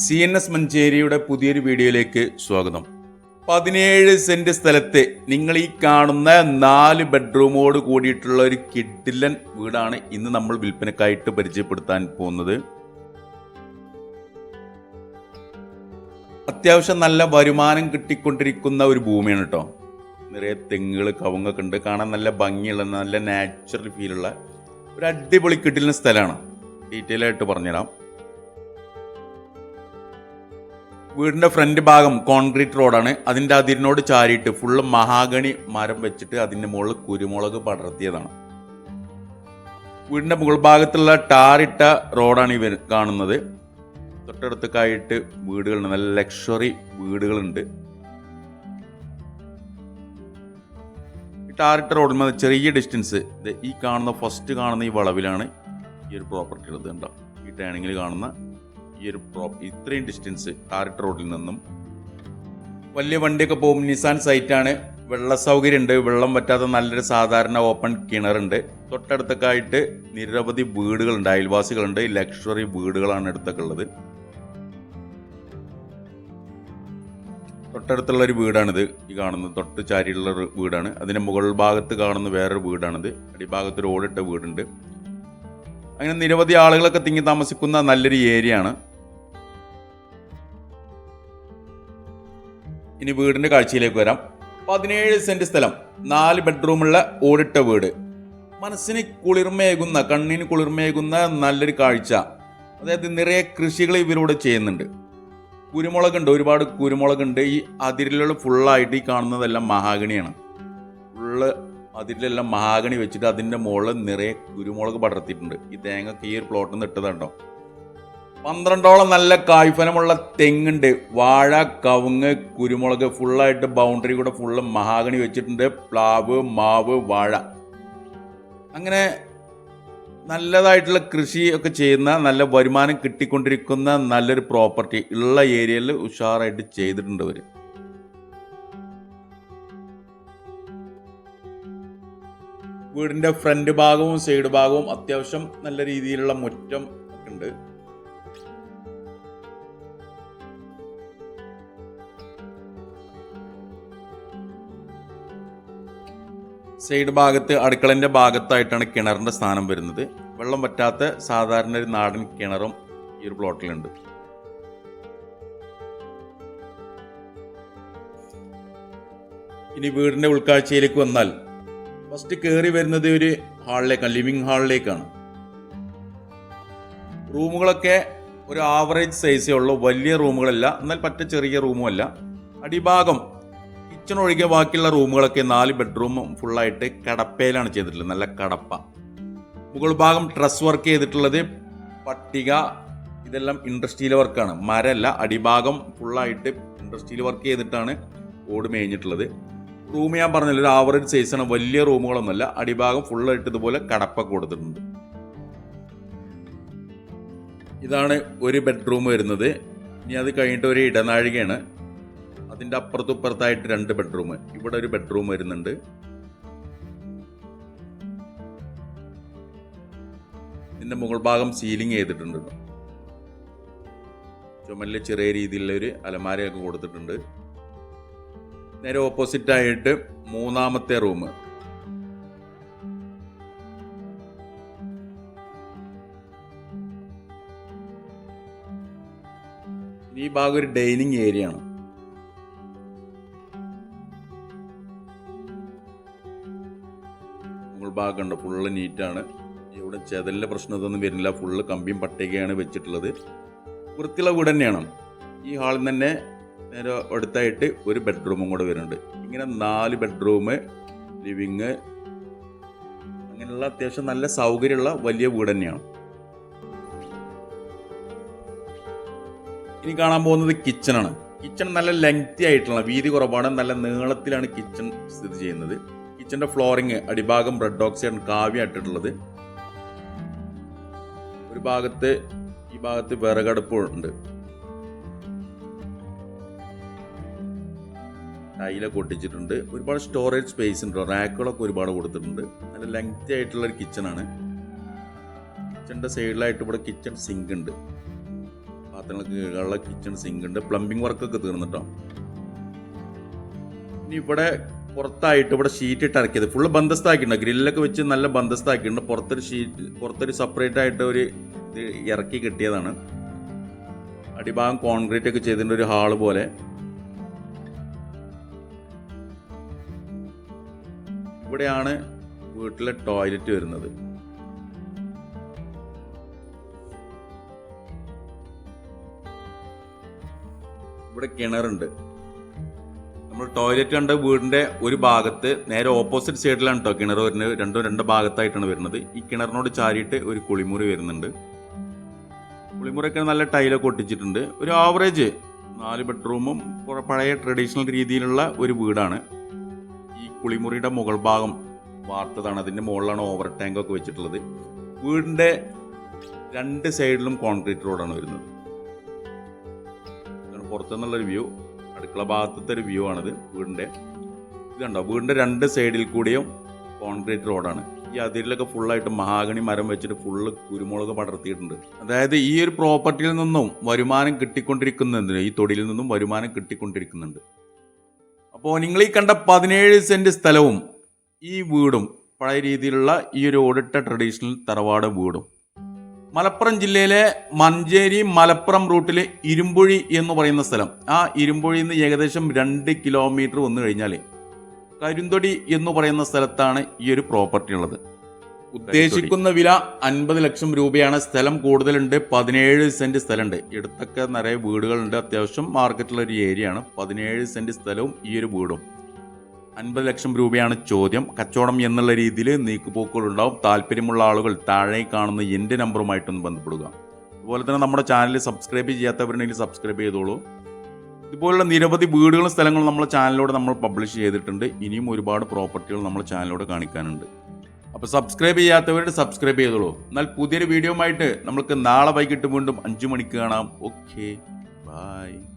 C N S മഞ്ചേരിയുടെ പുതിയൊരു വീഡിയോയിലേക്ക് സ്വാഗതം. പതിനേഴ് സെന്റ് സ്ഥലത്ത് നിങ്ങൾ ഈ കാണുന്ന നാല് ബെഡ്റൂമോട് കൂടിയിട്ടുള്ള ഒരു കിഡിലൻ വീടാണ് ഇന്ന് നമ്മൾ വിൽപ്പനക്കായിട്ട് പരിചയപ്പെടുത്താൻ പോകുന്നത്. അത്യാവശ്യം നല്ല വരുമാനം കിട്ടിക്കൊണ്ടിരിക്കുന്ന ഒരു ഭൂമിയാണ് കേട്ടോ നിറയെ തെങ്ങുകൾ കവുങ്ങൊക്കെ ഉണ്ട്. കാണാൻ നല്ല ഭംഗിയുള്ള നല്ല നാച്ചുറൽ ഫീലുള്ള ഒരു അടിപൊളി കിട്ടിലിന് സ്ഥലമാണ്. ഡീറ്റെയിൽ ആയിട്ട് പറഞ്ഞുതരാം. വീടിന്റെ ഫ്രണ്ട് ഭാഗം കോൺക്രീറ്റ് റോഡാണ്. അതിന്റെ അതിരിനോട് ചാരിയിട്ട് ഫുള്ള് മഹാഗണി മരം വെച്ചിട്ട് അതിന്റെ മുകളിൽ കുരുമുളക് പടർത്തിയതാണ്. വീടിന്റെ മുകൾ ഭാഗത്തുള്ള ടാറിട്ട റോഡാണ് ഇവർ കാണുന്നത്. തൊട്ടടുത്തൊക്കെയായിട്ട് വീടുകളുണ്ട്. നല്ല ലക്ഷറി വീടുകളുണ്ട്. ടാറിട്ട റോഡിൽ നിന്ന് ചെറിയ ഡിസ്റ്റൻസ് ഈ കാണുന്ന ഫസ്റ്റ് കാണുന്ന ഈ വളവിലാണ് ഈ ഒരു പ്രോപ്പർട്ടി ഉള്ളത് കണ്ടോ? ഈ ടേണിങ്ങിൽ കാണുന്ന ഈ ഒരു പ്രോപ്പ് ഇത്രയും ഡിസ്റ്റൻസ് ടാറിട്ട് റോഡിൽ നിന്നും വലിയ വണ്ടിയൊക്കെ പോകും നിസാൻ സൈറ്റാണ് വെള്ള സൗകര്യം ഉണ്ട്. വെള്ളം പറ്റാത്ത നല്ലൊരു സാധാരണ ഓപ്പൺ കിണറുണ്ട്. തൊട്ടടുത്തൊക്കെ ആയിട്ട് നിരവധി വീടുകളുണ്ട്. അയൽവാസികളുണ്ട്. ലക്ഷറി വീടുകളാണ് അടുത്തൊക്കെ ഉള്ളത്. തൊട്ടടുത്തുള്ള ഒരു വീടാണിത്. ഈ കാണുന്നത് തൊട്ട് ചാരിയുള്ള ഒരു വീടാണ്. അതിന്റെ മുകൾ ഭാഗത്ത് കാണുന്ന വേറൊരു വീടാണിത്. അടിഭാഗത്ത് ഒരു ഓടിട്ട വീടുണ്ട്. അങ്ങനെ നിരവധി ആളുകളൊക്കെ തിങ്ങി താമസിക്കുന്ന നല്ലൊരു ഏരിയ ആണ്. ഇനി വീടിന്റെ കാഴ്ചയിലേക്ക് വരാം. പതിനേഴ് സെന്റ് സ്ഥലം നാല് ബെഡ്റൂമുള്ള ഓടിട്ട വീട്. മനസ്സിന് കുളിർമയേകുന്ന കണ്ണിന് കുളിർമയേകുന്ന നല്ലൊരു കാഴ്ച. അതായത് നിറയെ കൃഷികൾ ഇവരിവിടെ ചെയ്യുന്നുണ്ട്. കുരുമുളകുണ്ട് ഒരുപാട് കുരുമുളകുണ്ട്. ഈ അതിരിലുള്ള ഫുള്ളായിട്ട് ഈ കാണുന്നതെല്ലാം മഹാഗണിയാണ്. ഫുള്ള് അതിരിലെല്ലാം മഹാഗണി വെച്ചിട്ട് അതിന്റെ മുകളിൽ നിറയെ കുരുമുളക് പടർത്തിയിട്ടുണ്ട്. ഈ തേങ്ങക്ക് ഈ ഒരു പ്ലോട്ടിൽ നിന്ന് ഇട്ടതുണ്ടോ പന്ത്രണ്ടോളം നല്ല കായ്ഫലമുള്ള തെങ്ങുണ്ട്. വാഴ കവുങ്ങ് കുരുമുളക് ഫുള്ളായിട്ട് ബൗണ്ടറി കൂടെ ഫുള്ള് മഹാഗണി വെച്ചിട്ടുണ്ട്. പ്ലാവ് മാവ് വാഴ. അങ്ങനെ നല്ലതായിട്ടുള്ള കൃഷി ഒക്കെ ചെയ്യുന്ന നല്ല വരുമാനം കിട്ടിക്കൊണ്ടിരിക്കുന്ന നല്ലൊരു പ്രോപ്പർട്ടി ഉള്ള ഏരിയയിൽ ഉഷാറായിട്ട് ചെയ്തിട്ടുണ്ട് അവർ വീടിന്റെ ഫ്രണ്ട് ഭാഗവും സൈഡ് ഭാഗവും അത്യാവശ്യം നല്ല രീതിയിലുള്ള മുറ്റം ഒക്കെ ഉണ്ട്. സൈഡ് ഭാഗത്ത് അടുക്കളന്റെ ഭാഗത്തായിട്ടാണ് കിണറിന്റെ സ്ഥാനം വരുന്നത്. വെള്ളം പറ്റാത്ത സാധാരണ ഒരു നാടൻ കിണറും ഈ ഒരു പ്ലോട്ടിലുണ്ട്. ഇനി വീടിന്റെ ഉൾക്കാഴ്ചയിലേക്ക് വന്നാൽ ഫസ്റ്റ് കയറി വരുന്നത് ഒരു ഹാളിലേക്കാണ് ലിവിങ് ഹാളിലേക്കാണ്. റൂമുകളൊക്കെ ഒരു ആവറേജ് സൈസേ ഉള്ളൂ വലിയ റൂമുകളല്ല എന്നാൽ പറ്റ ചെറിയ റൂമും അല്ല അടിഭാഗം കിച്ചൺ ഒഴികെ ബാക്കിയുള്ള റൂമുകളൊക്കെ നാല് ബെഡ്റൂമും ഫുള്ളായിട്ട് കടപ്പയിലാണ് ചെയ്തിട്ടുള്ളത്. നല്ല കടപ്പ. മുകൾ ഭാഗം ഡ്രസ് വർക്ക് ചെയ്തിട്ടുള്ളത് പട്ടിക ഇതെല്ലാം ഇൻഡസ്ട്രിയൽ വർക്കാണ് മരല്ല അടിഭാഗം ഫുള്ളായിട്ട് ഇൻഡസ്ട്രിയൽ വർക്ക് ചെയ്തിട്ടാണ് ഓട് മേഞ്ഞിട്ടുള്ളത്. റൂം ഞാൻ പറഞ്ഞില്ല ഒരു ആവറേജ് സൈസാണ് വലിയ റൂമുകളൊന്നുമല്ല അടിഭാഗം ഫുള്ളായിട്ട് ഇതുപോലെ കടപ്പ കൊടുത്തിട്ടുണ്ട്. ഇതാണ് ഒരു ബെഡ്റൂം വരുന്നത്. ഇനി അത് കഴിഞ്ഞിട്ട് ഒരു ഇടനാഴികയാണ്. അതിന്റെ അപ്പുറത്തും ഇപ്പുറത്തായിട്ട് രണ്ട് ബെഡ്റൂം ഇവിടെ ഒരു ബെഡ്റൂം വരുന്നുണ്ട്. ഇതിന്റെ മുകൾ ഭാഗം സീലിംഗ് ചെയ്തിട്ടുണ്ട്. ട്ടോ. ചുമലിൽ ചെറിയ രീതിയിലുള്ള ഒരു അലമാരയൊക്കെ കൊടുത്തിട്ടുണ്ട്. നേരെ ഓപ്പോസിറ്റ് ആയിട്ട് മൂന്നാമത്തെ റൂം ഈ ഭാഗം ഒരു ഡൈനിങ് ഏരിയ ആണ്. മുകൾ ഉണ്ട് ഫുള്ള് നീറ്റാണ് ഇവിടെ ചെതലിന്റെ പ്രശ്നം ഇതൊന്നും വരുന്നില്ല. ഫുള്ള് കമ്പിയും പട്ടികയാണ് വെച്ചിട്ടുള്ളത്. വൃത്തിയുള്ള വീട് തന്നെയാണ്. ഈ ഹാളിൽ തന്നെ നേരെ അടുത്തായിട്ട് ഒരു ബെഡ്റൂമും കൂടെ വരുന്നുണ്ട്. ഇങ്ങനെ നാല് ബെഡ്റൂം ലിവിങ് അങ്ങനെയുള്ള അത്യാവശ്യം നല്ല സൗകര്യമുള്ള വലിയ വീട് തന്നെയാണ്. ഇനി കാണാൻ പോകുന്നത് കിച്ചണാണ് കിച്ചൺ നല്ല ലെങ്തി ആയിട്ടുള്ള വീതി കുറവാണ്. നല്ല നീളത്തിലാണ് കിച്ചൺ സ്ഥിതി ചെയ്യുന്നത്. കിച്ചന്റെ ഫ്ലോറിങ് അടിഭാഗം റെഡ് ഓക്സൈഡ് ഇട്ടിട്ടുള്ളത്. ഒരു ഭാഗത്ത് ഈ ഭാഗത്ത് വിറകടുപ്പ് ഉണ്ട്. ടൈലൊക്കെ ഒട്ടിച്ചിട്ടുണ്ട്. ഒരുപാട് സ്റ്റോറേജ് സ്പേസ് ഉണ്ട് റാക്കുകളൊക്കെ ഒരുപാട് കൊടുത്തിട്ടുണ്ട്. നല്ല ലെങ്തി ആയിട്ടുള്ള ഒരു കിച്ചണാണ് കിച്ചന്റെ സൈഡിലായിട്ട് ഇവിടെ കിച്ചൺ സിങ്ക് ഉണ്ട്. പാത്രങ്ങൾക്ക് കീഴുള്ള കിച്ചൺ സിങ്ക് ഉണ്ട്. പ്ലംബിംഗ് വർക്കൊക്കെ തീർന്നിട്ടോ. ഇനി ഇവിടെ പുറത്തായിട്ട് ഇവിടെ ഷീറ്റ് ഇട്ട് ഇറക്കിയത്. ഫുള്ള് ബന്ധസ്ഥാക്കിയിട്ടുണ്ട് ഗ്രില്ലൊക്കെ വെച്ച് നല്ല ബന്ധസ്ഥാക്കിയിട്ടുണ്ട് പുറത്തൊരു ഷീറ്റ് പുറത്തൊരു സെപ്പറേറ്റ് ആയിട്ട് ഒരു ഇത് ഇറക്കി കിട്ടിയതാണ്. അടിഭാഗം കോൺക്രീറ്റ് ഒക്കെ ചെയ്തിട്ടുണ്ട് ഒരു ഹാൾ പോലെ. ഇവിടെയാണ് വീട്ടിലെ ടോയ്ലറ്റ് വരുന്നത്. ഇവിടെ കിണറുണ്ട്. നമ്മൾ ടോയ്ലറ്റ് കണ്ട വീടിന്റെ ഒരു ഭാഗത്ത് നേരെ ഓപ്പോസിറ്റ് സൈഡിലാണ് കേട്ടോ കിണർ വരുന്നത്. രണ്ടും രണ്ട് ഭാഗത്തായിട്ടാണ് വരുന്നത്. ഈ കിണറിനോട് ചാരിയിട്ട് ഒരു കുളിമുറി വരുന്നുണ്ട്. കുളിമുറിയൊക്കെ നല്ല ടൈലൊക്കെ ഒട്ടിച്ചിട്ടുണ്ട്. ഒരു ആവറേജ് നാല് ബെഡ്റൂമും പഴയ ട്രഡീഷണൽ രീതിയിലുള്ള ഒരു വീടാണ്. ഈ കുളിമുറിയുടെ മുകൾ ഭാഗം വാർത്തതാണ്. അതിന്റെ മുകളിലാണ് ഓവർ ടാങ്ക് ഒക്കെ വെച്ചിട്ടുള്ളത്. വീടിന്റെ രണ്ട് സൈഡിലും കോൺക്രീറ്റ് റോഡാണ് വരുന്നത്. പുറത്തുനിന്നുള്ളൊരു വ്യൂ അടുക്കള ഭാഗത്തെ ഒരു വ്യൂ ആണിത് വീടിന്റെ. ഇത് കണ്ടോ? വീടിന്റെ രണ്ട് സൈഡിൽ കൂടിയും കോൺക്രീറ്റ് റോഡാണ് ഈ അതിരിലൊക്കെ ഫുള്ളായിട്ട് മഹാഗണി മരം വെച്ചിട്ട് ഫുള്ള് കുരുമുളക് പടർത്തിയിട്ടുണ്ട്. അതായത് ഈ ഒരു പ്രോപ്പർട്ടിയിൽ നിന്നും വരുമാനം കിട്ടിക്കൊണ്ടിരിക്കുന്നുണ്ട് ഈ തൊടിയിൽ നിന്നും വരുമാനം കിട്ടിക്കൊണ്ടിരിക്കുന്നുണ്ട്. അപ്പോൾ നിങ്ങൾ ഈ കണ്ട പതിനേഴ് സെന്റ് സ്ഥലവും ഈ വീടും പഴയ രീതിയിലുള്ള ഈ ഒരു ഓടിട്ട ട്രഡീഷണൽ തറവാട് വീടും. മലപ്പുറം ജില്ലയിലെ മഞ്ചേരി മലപ്പുറം റൂട്ടിലെ ഇരുമ്പുഴി എന്ന് പറയുന്ന സ്ഥലം. ആ ഇരുമ്പുഴിയിൽ നിന്ന് ഏകദേശം രണ്ട് കിലോമീറ്റർ വന്നു കഴിഞ്ഞാൽ കരിന്തൊടി എന്ന് പറയുന്ന സ്ഥലത്താണ് ഈ ഒരു പ്രോപ്പർട്ടി ഉള്ളത്. ഉദ്ദേശിക്കുന്ന വില അൻപത് ലക്ഷം രൂപയാണ്. സ്ഥലം കൂടുതലുണ്ട്. പതിനേഴ് സെന്റ് സ്ഥലമുണ്ട്. എടുത്തൊക്കെ നിറയെ വീടുകളുണ്ട്. അത്യാവശ്യം മാർക്കറ്റുള്ള ഒരു ഏരിയ ആണ് പതിനേഴ് സെന്റ് സ്ഥലവും ഈ ഒരു വീടും. അൻപത് ലക്ഷം രൂപയാണ് ചോദ്യം. കച്ചവടം എന്നുള്ള രീതിയിൽ നീക്കുപോക്കുകൾ ഉണ്ടാവും. താല്പര്യമുള്ള ആളുകൾ താഴെ കാണുന്ന എന്റെ നമ്പറുമായിട്ടൊന്ന് ബന്ധപ്പെടുക. അതുപോലെ തന്നെ നമ്മുടെ ചാനൽ സബ്സ്ക്രൈബ് ചെയ്യാത്തവരുണ്ടെങ്കിൽ സബ്സ്ക്രൈബ് ചെയ്തോളൂ. ഇതുപോലുള്ള നിരവധി വീടുകളും സ്ഥലങ്ങളും നമ്മുടെ ചാനലിലൂടെ നമ്മൾ പബ്ലിഷ് ചെയ്തിട്ടുണ്ട്. ഇനിയും ഒരുപാട് പ്രോപ്പർട്ടികൾ നമ്മുടെ ചാനലിലൂടെ കാണിക്കാനുണ്ട്. അപ്പോൾ സബ്സ്ക്രൈബ് ചെയ്യാത്തവരുടെ സബ്സ്ക്രൈബ് ചെയ്തോളൂ. എന്നാൽ പുതിയൊരു വീഡിയോ ആയിട്ട് നമുക്ക് നാളെ വൈകിട്ട് വീണ്ടും അഞ്ചു മണിക്ക് കാണാം. ഓക്കെ. ബൈ.